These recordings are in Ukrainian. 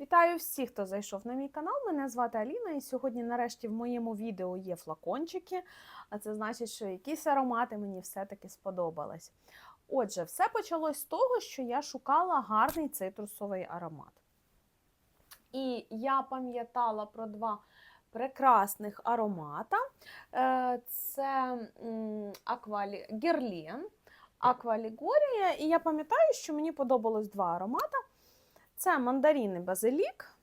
Вітаю всіх, хто зайшов на мій канал. Мене звати Аліна, і сьогодні, нарешті, в моєму відео є флакончики. А це значить, що якісь аромати мені все-таки сподобались. Отже, все почалось з того, що я шукала гарний цитрусовий аромат. І я пам'ятала про два прекрасних аромата. Е, Це Аквалі... Герлен, Аквалігорія. І я пам'ятаю, що мені подобалось два аромати. Це мандаріни базилік.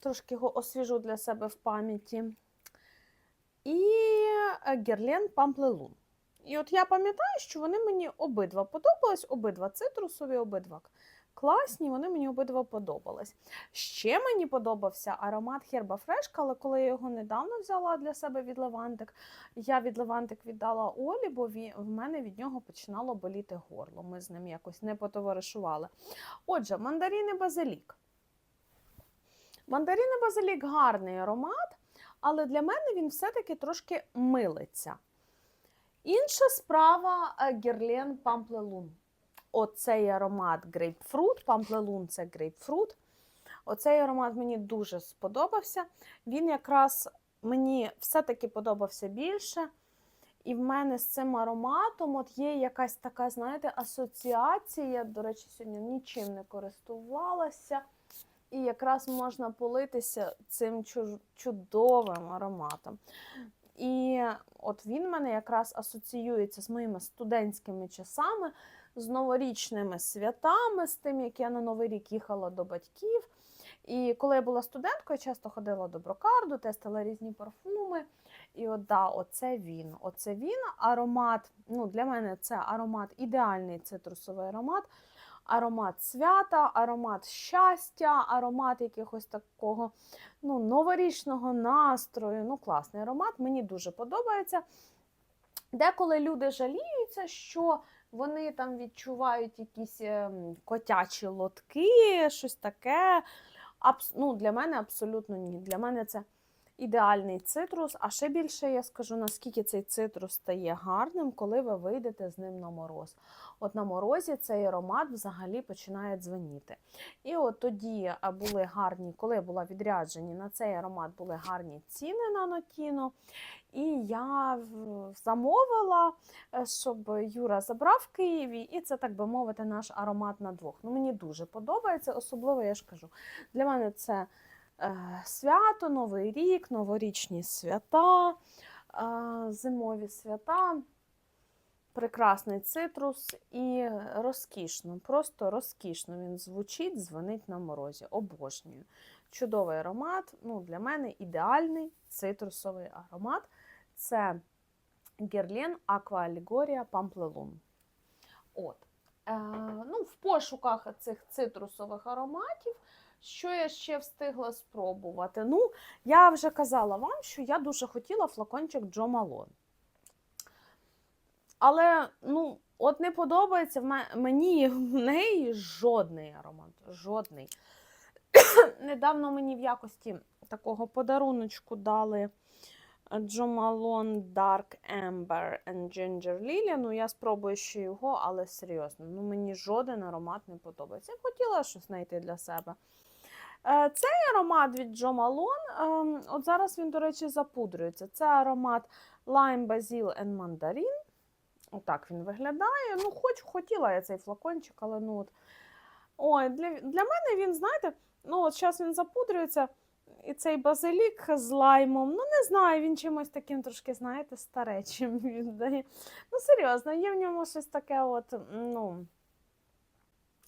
Трошки його освіжу для себе в пам'яті. І гірлен герлен памплелун. І от я пам'ятаю, що вони мені обидва подобались, обидва цитрусові, обидва класні, вони мені обидва подобались. Ще мені подобався аромат Херба Фрешка, але коли я його недавно взяла для себе від Левантик, я від Левантик віддала Олі, бо в мене від нього починало боліти горло. Ми з ним якось не потоваришували. Отже, мандарин і базилік. Мандарин і базилік гарний аромат, але для мене він все-таки трошки милиться. Інша справа е, герлен памплелун. Оцей аромат грейпфрут, памплелун це грейпфрут. Оцей аромат мені дуже сподобався. Він якраз мені все-таки подобався більше. І в мене з цим ароматом от є якась така, знаєте, асоціація. До речі, сьогодні нічим не користувалася. І якраз можна политися цим чудовим ароматом. І от він в мене якраз асоціюється з моїми студентськими часами, з новорічними святами, з тим, як я на Новий рік їхала до батьків. І коли я була студенткою, я часто ходила до брокарду, тестила різні парфуми. І от да, оце він. Оце він. Аромат. Ну, для мене це аромат, ідеальний цитрусовий аромат. Аромат свята, аромат щастя, аромат якогось такого ну, новорічного настрою. Ну, класний аромат, мені дуже подобається. Деколи люди жаліються, що вони там відчувають якісь ем, котячі лотки, щось таке. Абс... Ну, для мене абсолютно ні. Для мене це ідеальний цитрус. А ще більше я скажу, наскільки цей цитрус стає гарним, коли ви вийдете з ним на мороз. От на морозі цей аромат взагалі починає дзвеніти. І от тоді були гарні, коли була відряджені, на цей аромат були гарні ціни на Нотіно. І я замовила, е, щоб Юра забрав в Києві, і це, так би мовити, наш аромат на двох. Ну, мені дуже подобається, особливо я ж кажу. Для мене це свято, Новий рік, новорічні свята, е, зимові свята. Прекрасний цитрус і розкішно, просто розкішно він звучить, дзвонить на морозі. Обожнюю. Чудовий аромат. Ну, для мене ідеальний цитрусовий аромат. Це Герлен Аква Алегорія Памплелун. От. Е, ну, в пошуках цих цитрусових ароматів, що я ще встигла спробувати? Ну, я вже казала вам, що я дуже хотіла флакончик Джо Малон. Але, ну, от не подобається мені в неї жодний аромат. Жодний. Недавно мені в якості такого подаруночку дали Джо Малон Dark Amber Ginger Lily. Ну, я спробую ще його, але серйозно. Ну, мені жоден аромат не подобається. Я хотіла щось знайти для себе. Е, Цей аромат від Джо Малон, ем, от зараз він, до речі, запудрюється. Це аромат Lime Basil and Mandarin. Отак він виглядає. Ну, хоч хотіла я цей флакончик, але ну от. Ой, для, для мене він, знаєте, ну от зараз він запудрюється, і цей базилік з лаймом. Ну, не знаю, він чимось таким трошки, знаєте, старечим віддає. Ну, серйозно, є в ньому щось таке, от, ну.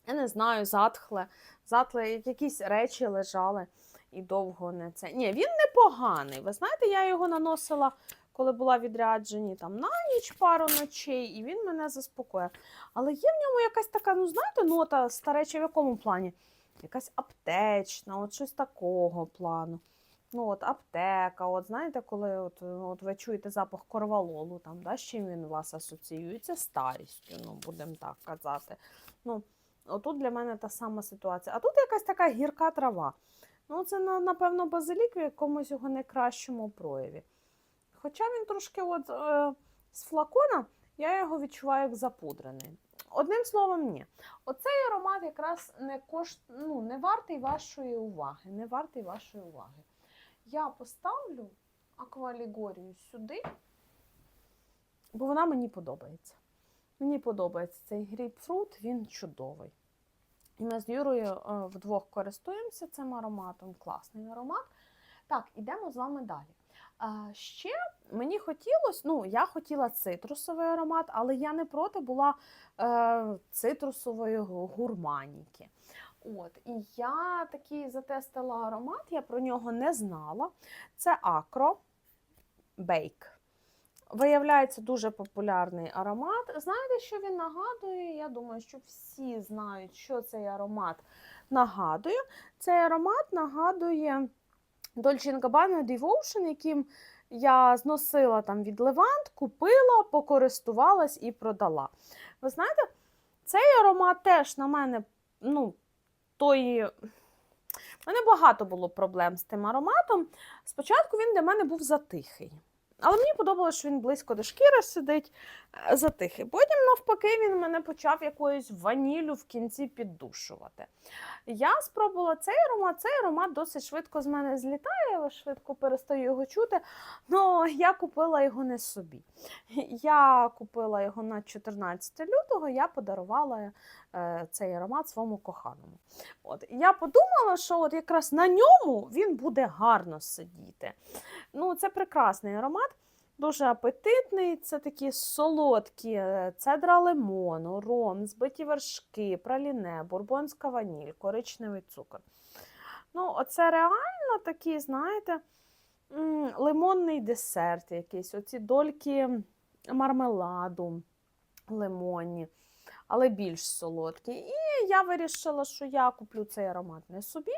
Я не знаю, затхле. Затхле, якісь речі лежали і довго не це. Ні, він непоганий. Ви знаєте, я його наносила, коли була відряджені там на ніч пару ночей, і він мене заспокоїв. Але є в ньому якась така, ну знаєте, нота стареча в якому плані? Якась аптечна, от щось такого плану. Ну, от аптека, от знаєте, коли от, от ви чуєте запах корвалолу, там, да, з чим він у вас асоціюється? Старістю, ну, будемо так казати. Ну, отут для мене та сама ситуація. А тут якась така гірка трава. Ну, це, напевно, базилік в якомусь його найкращому прояві. Хоча він трошки от, е, з флакона, я його відчуваю як запудрений. Одним словом, ні. Оцей аромат якраз не кошт... ну, не вартий вашої уваги. Не вартий вашої уваги. Я поставлю аквалігорію сюди, бо вона мені подобається. Мені подобається цей грейпфрут, він чудовий. І ми з Юрою е, вдвох користуємося цим ароматом. Класний аромат. Так, ідемо з вами далі. А, ще мені хотілося, ну, я хотіла цитрусовий аромат, але я не проти була е, цитрусової гурманіки. От, і я такий затестила аромат, я про нього не знала. Це Акро Бейк. Виявляється, дуже популярний аромат. Знаєте, що він нагадує? Я думаю, що всі знають, що цей аромат нагадує. Цей аромат нагадує Dolce Gabbana Devotion, яким я зносила там від Левант, купила, покористувалась і продала. Ви знаєте, цей аромат теж на мене, ну, той. У мене багато було проблем з тим ароматом. Спочатку він для мене був затихий. Але мені подобалося, що він близько до шкіри сидить е, затихий. Потім, навпаки, він мене почав якоюсь ваніллю в кінці піддушувати. Я спробувала цей аромат. Цей аромат досить швидко з мене злітає, я швидко перестаю його чути. але я купила його не собі. Я купила його на 14 лютого, я подарувала е, цей аромат своєму коханому. От, я подумала, що от якраз на ньому він буде гарно сидіти. Ну, це прекрасний аромат, дуже апетитний. Це такі солодкі е, цедра лимону, ром, збиті вершки, праліне, бурбонська ваніль, коричневий цукор. Ну, оце реально такий, знаєте, лимонний десерт якийсь, оці дольки мармеладу лимонні, але більш солодкі. І я вирішила, що я куплю цей аромат не собі,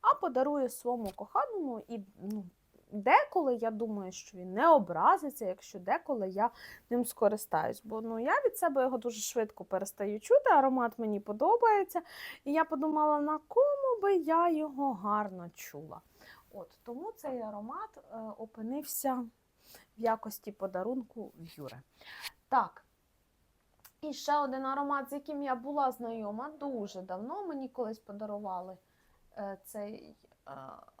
а подарую своєму коханому і ну, деколи я думаю, що він не образиться, якщо деколи я ним скористаюсь. Бо ну, я від себе його дуже швидко перестаю чути, аромат мені подобається. І я подумала, на кому би я його гарно чула. От, Тому цей аромат е, опинився в якості подарунку в Юри. Так. І ще один аромат, з яким я була знайома дуже давно. Мені колись подарували е, цей е,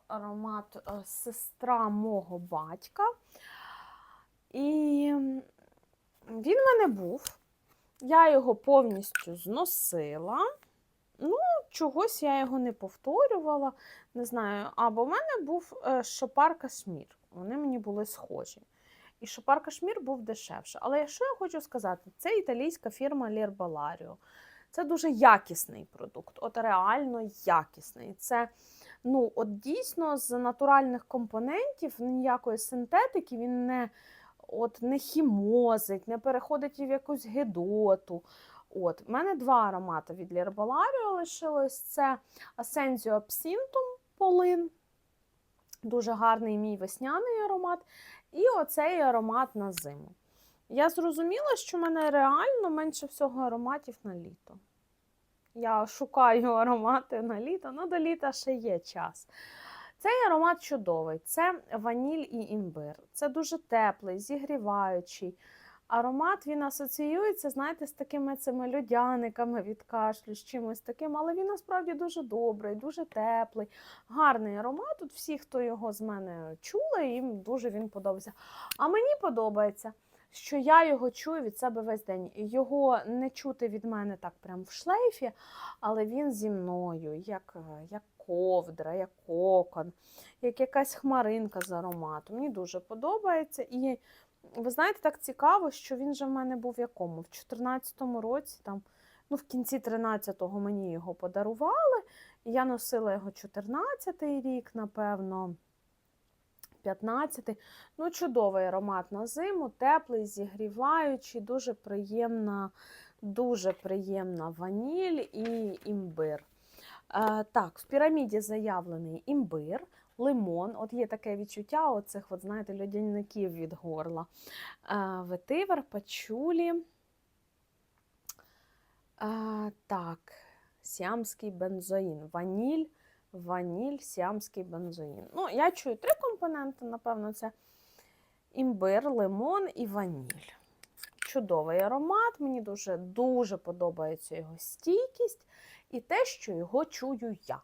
аромат е, сестра мого батька. І він в мене був. Я його повністю зносила. Ну, чогось я його не повторювала. Не знаю. Або в мене був е, шопар кашмір. Вони мені були схожі. І шопар кашмір був дешевше. Але що я хочу сказати, це італійська фірма L'Herbalario. Це дуже якісний продукт, от реально якісний. Це ну, от дійсно з натуральних компонентів, ніякої синтетики, він не, от, не хімозить, не переходить в якусь гидоту. От, У мене два аромати від L'Herbalario лишилось. Це Ascensio Absinthum полин. Дуже гарний мій весняний аромат. І оцей аромат на зиму. Я зрозуміла, що в мене реально менше всього ароматів на літо. Я шукаю аромати на літо, ну до літа ще є час. Цей аромат чудовий. Це ваніль і імбир. Це дуже теплий, зігріваючий. Аромат він асоціюється, знаєте, з такими цими льодяниками від кашлю, з чимось таким, але він насправді дуже добрий, дуже теплий, гарний аромат. Тут всі, хто його з мене чули, їм дуже він подобається. А мені подобається, що я його чую від себе весь день. Його не чути від мене так прям в шлейфі, але він зі мною, як, як ковдра, як кокон, як якась хмаринка з аромату. Мені дуже подобається. І ви знаєте, так цікаво, що він же в мене був в якому? В 14-му році, там, ну, в кінці 13-го мені його подарували. Я носила його 14-й рік, напевно. 15-й. Ну, чудовий аромат на зиму, теплий, зігріваючий, дуже приємна, дуже приємна ваніль і імбир. Е, так, в піраміді заявлений імбир, лимон. От є таке відчуття оцих, от, знаєте, льодяників від горла. Е, ветивер, пачулі. Е, так, сіамський бензоїн, ваніль, ваніль, сіамський бензоїн. Ну, я чую три компоненти, напевно, це імбир, лимон і ваніль. чудовий аромат. Мені дуже дуже подобається його стійкість і те, що його чую я.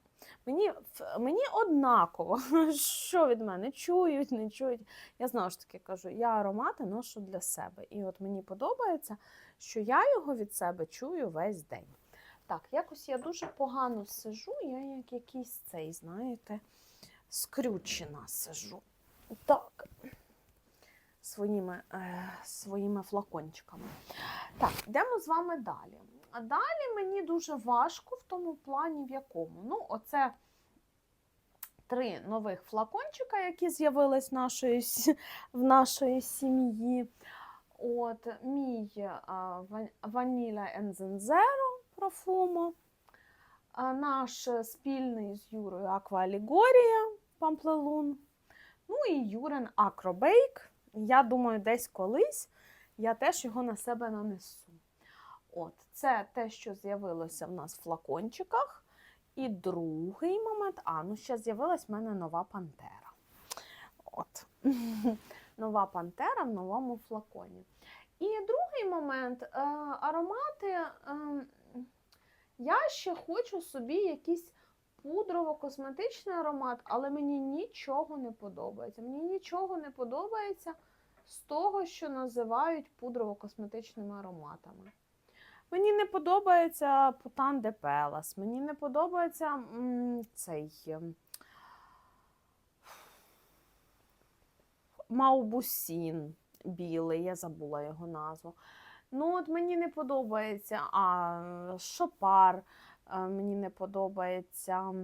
Мені, мені однаково, що від мене чують, не чують. Я знову ж таки кажу, я аромати ношу для себе. І от мені подобається, що я його від себе чую весь день. Так, якось я дуже погано сижу, я як якийсь цей, знаєте, скрючена сижу. Так. Своїми, е, своїми флакончиками. Так, йдемо з вами далі. А далі мені дуже важко в тому плані, в якому. Ну, оце три нових флакончика, які з'явились нашої, в нашої сім'ї. От, мій а, ва- А, наш спільний з Юрою Allegoria Памплелун, ну і Юрин Acrobake. Я думаю, десь колись я теж його на себе нанесу. От, це те, що з'явилося в нас в флакончиках. І другий момент, а, ну ще з'явилась в мене нова пантера. От. Нова пантера в новому флаконі. І другий момент, е, аромати. Я ще хочу собі якийсь пудрово-косметичний аромат, але мені нічого не подобається. Мені нічого не подобається з того, що називають пудрово-косметичними ароматами. Мені не подобається Путан де Пелас, мені не подобається м, цей ем, Маубусін білий, я забула його назву. Ну, от мені не подобається а, Шопар, а, мені не подобається.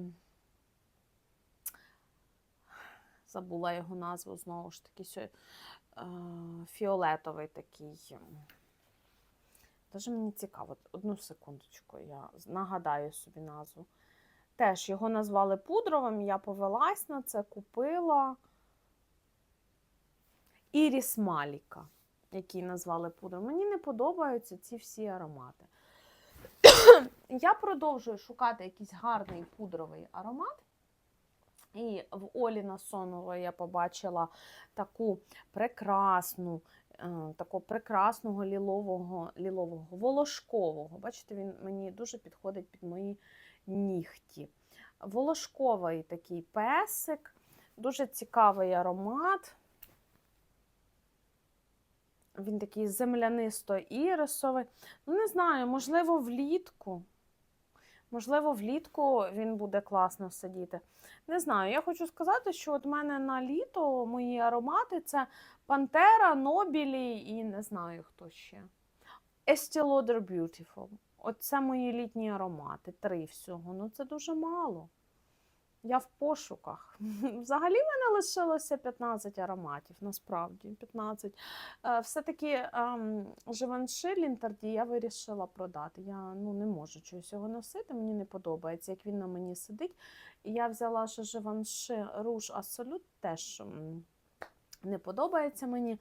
Забула його назву знову ж таки. е, Фіолетовий такий. Даже мені цікаво, одну секундочку, я нагадаю собі назву. Теж його назвали пудровим, я повелась на це, купила Іріс Маліка, який назвали пудровим. Мені не подобаються ці всі аромати. я продовжую шукати якийсь гарний пудровий аромат. І в Олі Насонової я побачила таку прекрасну е, такого прекрасного лілового, лілового, волошкового. Бачите, він мені дуже підходить під мої нігті. Волошковий такий песик, дуже цікавий аромат. Він такий землянисто-ірисовий. Ну, не знаю, можливо, влітку. Можливо, влітку він буде класно сидіти. Не знаю, я хочу сказати, що от мене на літо мої аромати це Пантера, Нобілі і не знаю хто ще. Estee Lauder Beautiful. Оце мої літні аромати. Три всього. Ну це дуже мало. Я в пошуках. Взагалі в мене лишилося 15 ароматів, насправді 15. Е, Все-таки ем, Живанши Лінтарді я вирішила продати. Я ну, не можу чогось його носити, мені не подобається, як він на мені сидить. Я взяла ще Живанши Руж Абсолют, теж не подобається мені.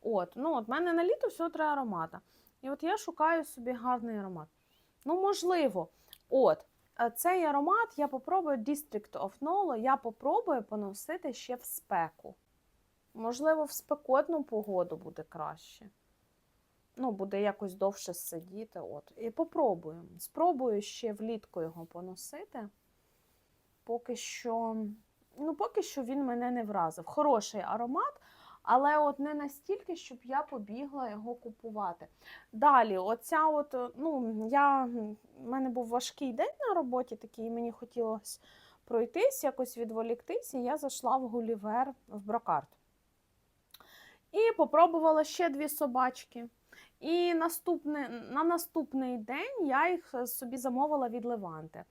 От, ну, от мене на літо всього три аромата. І от я шукаю собі гарний аромат. Ну, можливо, от. Е, Цей аромат я попробую District of Nolo, я попробую поносити ще в спеку. Можливо, в спекотну погоду буде краще. Ну, буде якось довше сидіти. От. І попробуємо. Спробую ще влітку його поносити. Поки що, ну, поки що він мене не вразив. Хороший аромат, але от не настільки, щоб я побігла його купувати. Далі, оця от, е, ну, я, в мене був важкий день на роботі, такий, мені хотілося пройтись, якось відволіктись, і я зайшла в Гулівер в Брокарт. І попробувала ще дві собачки. І наступне, на наступний день я їх е, собі замовила від Леванти.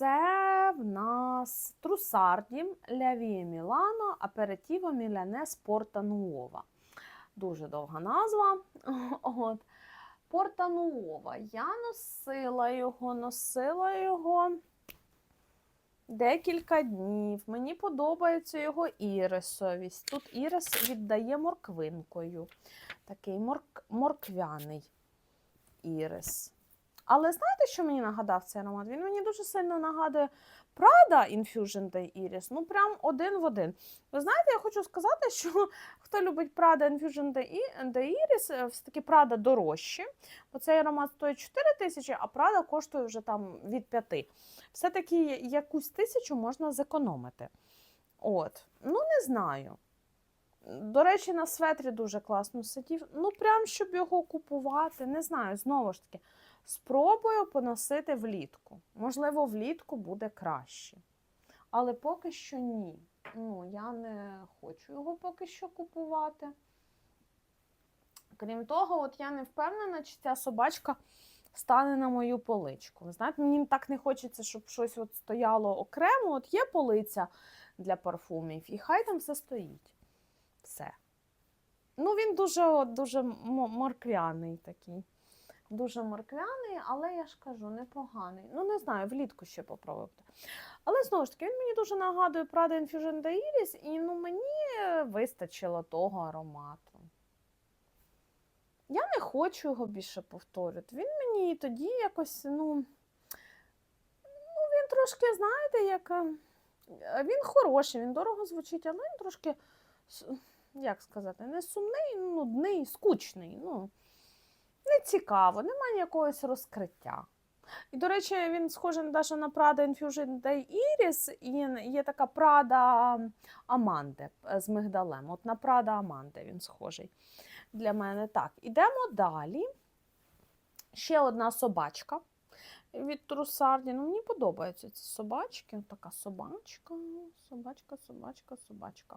Це в нас Трусарді, Лявіє Мілано, Аперитіво Міляне Спорта Нуова. Дуже довга назва. От. Порта Нуова. Я носила його, носила його декілька днів. Мені подобається його ірисовість. Тут ірис віддає морквинкою. Такий морк... морквяний ірис. Але знаєте, що мені нагадав цей аромат? Він мені дуже сильно нагадує Prada Infusion Day Iris. Ну, прям один в один. Ви знаєте, я хочу сказати, що хто любить Prada Infusion Day Iris, е, все-таки Prada дорожче, бо цей аромат стоїть 4 тисячі, а Prada коштує вже там від 5. Все-таки якусь тисячу можна зекономити. От, ну не знаю. До речі, на светрі дуже класно сидів. Ну, прям щоб його купувати, не знаю, знову ж таки, спробую поносити влітку. Можливо, влітку буде краще. Але поки що ні. Ну, я не хочу його поки що купувати. Крім того, от я не впевнена, чи ця собачка стане на мою поличку. Ви знаєте, мені так не хочеться, щоб щось от стояло окремо. От є полиця для парфумів, і хай там все стоїть. Все. Ну, він дуже, дуже морквяний такий. Дуже морквяний, але я ж кажу, непоганий. Ну, не знаю, влітку ще попробувати. Але знову ж таки, він мені дуже нагадує Prada Infusion Day Iris, і ну, мені вистачило того аромату. Я не хочу його більше повторювати. Він мені тоді якось, ну, ну він трошки, знаєте, як. е, Він хороший, він дорого звучить, але він трошки, як сказати, не сумний, ну, нудний, скучний. Ну, не цікаво, немає якогось розкриття. І, до речі, він схожий навіть на Prada Infusion Day Iris, і є така Prada Amande з мигдалем. От на Prada Amande він схожий для мене. Так, ідемо далі. Ще одна собачка від Трусарді. Ну, мені подобаються ці собачки. Така собачка, собачка, собачка, собачка.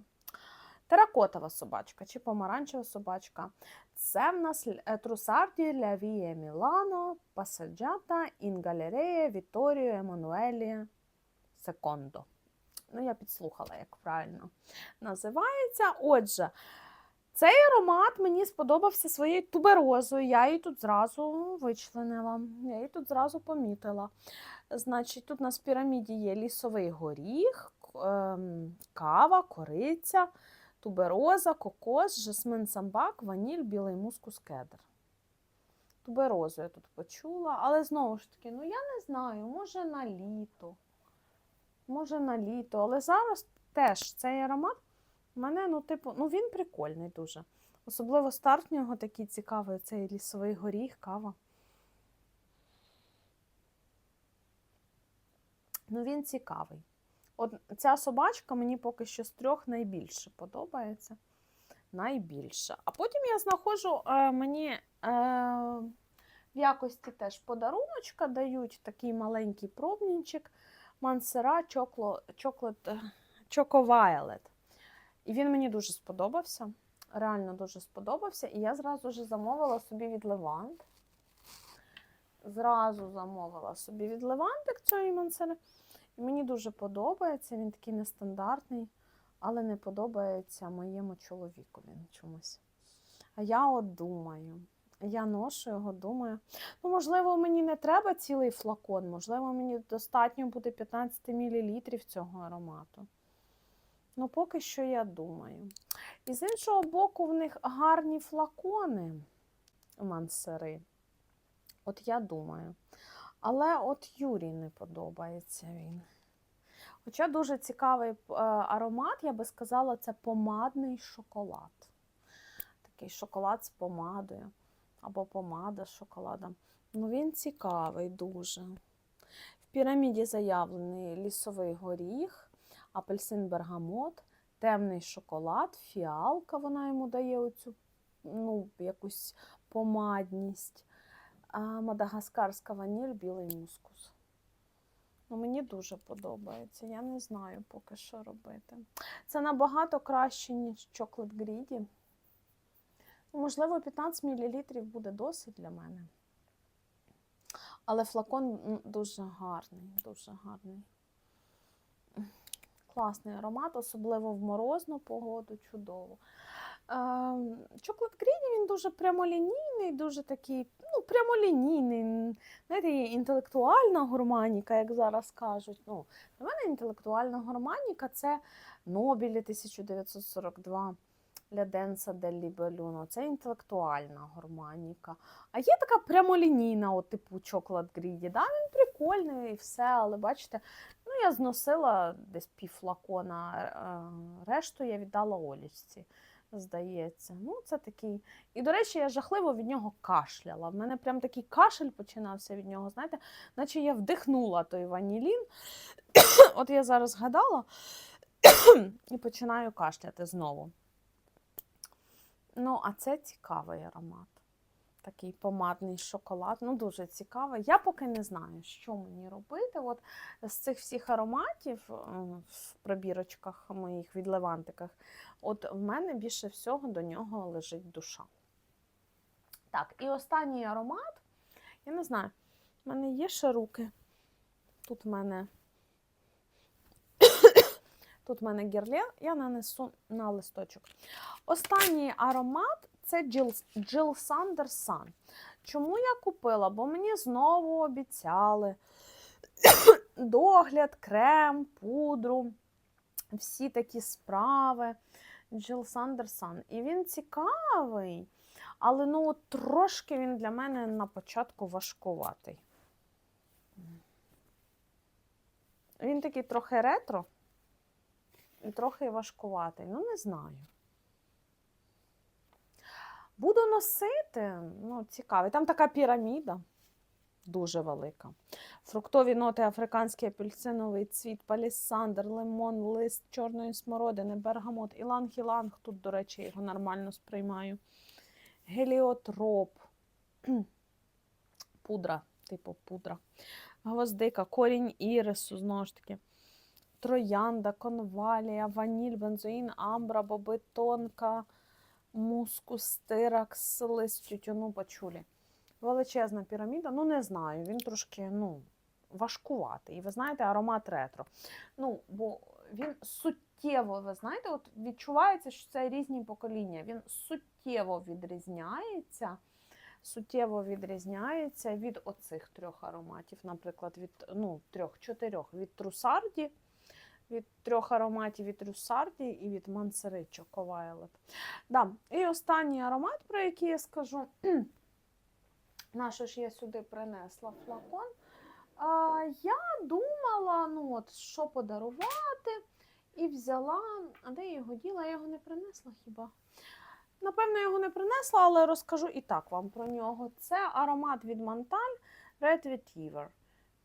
Теракотова собачка чи помаранчева собачка. Це в нас е, Трусарді Ля Віє Мілано, Пасаджата, Інгалерея, Віторіо, Еммануелі, Секондо. Ну, я підслухала, як правильно називається. Отже, цей аромат мені сподобався своєю туберозою. Я її тут зразу вичленила, я її тут зразу помітила. Значить, тут у нас в піраміді є лісовий горіх, ем, кава, кориця, тубероза, кокос, жасмин самбак, ваніль, білий мускус, кедр. Туберозу я тут почула, але знову ж таки, ну я не знаю, може на літо. Може на літо, але зараз теж цей аромат у мене, ну, типу, ну він прикольний дуже. Особливо старт в нього такий цікавий, цей лісовий горіх, кава. Ну, він цікавий. От ця собачка мені поки що з трьох найбільше подобається. Найбільше. А потім я знаходжу, е, мені е, в якості теж подаруночка дають такий маленький пробничок Мансера Choco Violet. І він мені дуже сподобався. Реально дуже сподобався. І я зразу ж замовила собі від Левант. Зразу замовила собі від Левантик цієї мансери. Мені дуже подобається. Він такий нестандартний, але не подобається моєму чоловіку він чомусь. А я от думаю. Я ношу його, думаю. Ну, можливо, мені не треба цілий флакон, можливо, мені достатньо буде 15 мл цього аромату. Ну, поки що я думаю. І з іншого боку, в них гарні флакони мансери. От я думаю. Але от Юрій не подобається він. Хоча дуже цікавий е, аромат, я би сказала, це помадний шоколад. Такий шоколад з помадою. Або помада з шоколадом. Ну, він цікавий дуже. В піраміді заявлений лісовий горіх, апельсин бергамот, темний шоколад, фіалка, вона йому дає оцю ну, якусь помадність, а, мадагаскарська ваніль, білий мускус. Ну, мені дуже подобається. Я не знаю поки що робити. Це набагато краще, ніж Chocolate Greedy. Ну, Можливо, 15 мл буде досить для мене. Але флакон дуже гарний, дуже гарний. Класний аромат, особливо в морозну погоду, чудово. Чоклад Гріні він дуже прямолінійний, дуже такий, ну, прямолінійний. Знаєте, інтелектуальна гурманіка, як зараз кажуть. Ну, для мене інтелектуальна гурманіка це Нобілі 1942, Ля Денса Лібелюно. Це інтелектуальна гурманіка. А є така прямолінійна, от, типу Chocolate Greedy. Да? Він прикольний і все, але бачите, ну я зносила десь пів е, решту я віддала Олічці. Здається, ну це такий. І, до речі, я жахливо від нього кашляла. В мене прям такий кашель починався від нього. Знаєте, наче я вдихнула той ванілін. От я зараз згадала і починаю кашляти знову. Ну, а це цікавий аромат. Такий помадний шоколад. Ну, дуже цікавий. Я поки не знаю, що мені робити. От з цих всіх ароматів е, в пробірочках моїх від левантиках, от в мене більше всього до нього лежить душа. Так, і останній аромат, я не знаю, в мене є ще руки. Тут в мене. Тут в мене гірле, я нанесу на листочок. Останній аромат це Jill, Jill Sander Sun. Чому я купила? Бо мені знову обіцяли догляд, крем, пудру, всі такі справи. Jill Sander Sun. І він цікавий, але ну, трошки він для мене на початку важкуватий. Він такий трохи ретро і трохи важкуватий. Ну, не знаю. Буду носити, ну, цікавий. Там така піраміда дуже велика. Фруктові ноти, африканський апельсиновий цвіт, палісандр, лимон, лист чорної смородини, бергамот, іланг-іланг. Тут, до речі, його нормально сприймаю. Геліотроп, пудра, типу пудра, гвоздика, корінь ірису, знову ж таки. Троянда, конвалія, ваніль, бензоїн, амбра, боби, тонка, мускус, стиракс, лист тютюну, пачулі. Величезна піраміда, ну не знаю, він трошки ну, важкуватий. І ви знаєте, аромат ретро. Ну, бо він суттєво, ви знаєте, от відчувається, що це різні покоління. Він суттєво відрізняється. Суттєво відрізняється від оцих трьох ароматів, наприклад, від ну, трьох-чотирьох від Трусарді, від трьох ароматів від Трусарді і від Мансеричо Ковайлет. Да. І останній аромат, про який я скажу, на що ж я сюди принесла флакон. А, я думала, ну от, що подарувати, і взяла, а де я його діла? Я його не принесла хіба? Напевно, його не принесла, але розкажу і так вам про нього. Це аромат від Монталь Red Vetiver.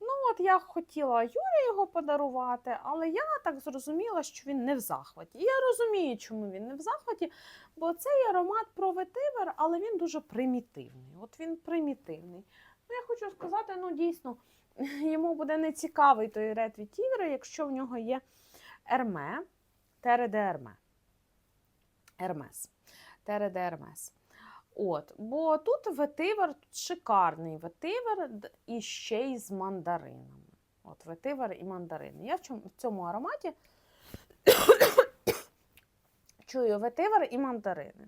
Ну, от я хотіла Юрі його подарувати, але я так зрозуміла, що він не в захваті. І я розумію, чому він не в захваті, бо цей аромат про ветивер, але він дуже примітивний. От він примітивний. Ну, я хочу сказати, ну дійсно, йому буде нецікавий той Vetiver, якщо в нього є Ерме, Тере де Ерме. Ермес. Тере де Ермес. От, бо тут ветивер, тут шикарний ветивер і ще й з мандаринами. От ветивер і мандарини. Я в, цьому ароматі чую ветивер і мандарини.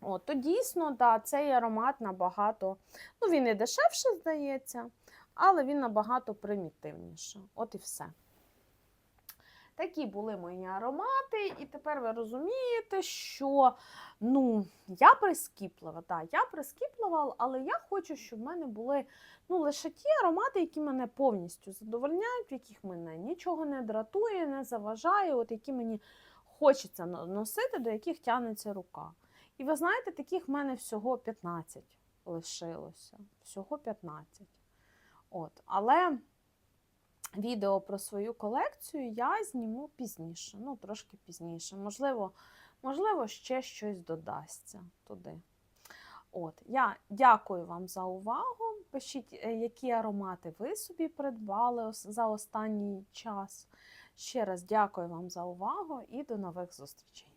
От, то дійсно, да, цей аромат набагато, ну він і дешевше, здається, але він набагато примітивніше. От і все. Такі були мої аромати, і тепер ви розумієте, що ну, я прискіплива, да, я прискіплива, але я хочу, щоб в мене були ну, лише ті аромати, які мене повністю задовольняють, в яких мене нічого не дратує, не заважає, от які мені хочеться носити, до яких тягнеться рука. І ви знаєте, таких в мене всього 15 лишилося. Всього 15. От. Але відео про свою колекцію я зніму пізніше, ну трошки пізніше. Можливо, можливо, ще щось додасться туди. От, я дякую вам за увагу. Пишіть, е, які аромати ви собі придбали за останній час. Ще раз дякую вам за увагу і до нових зустрічей.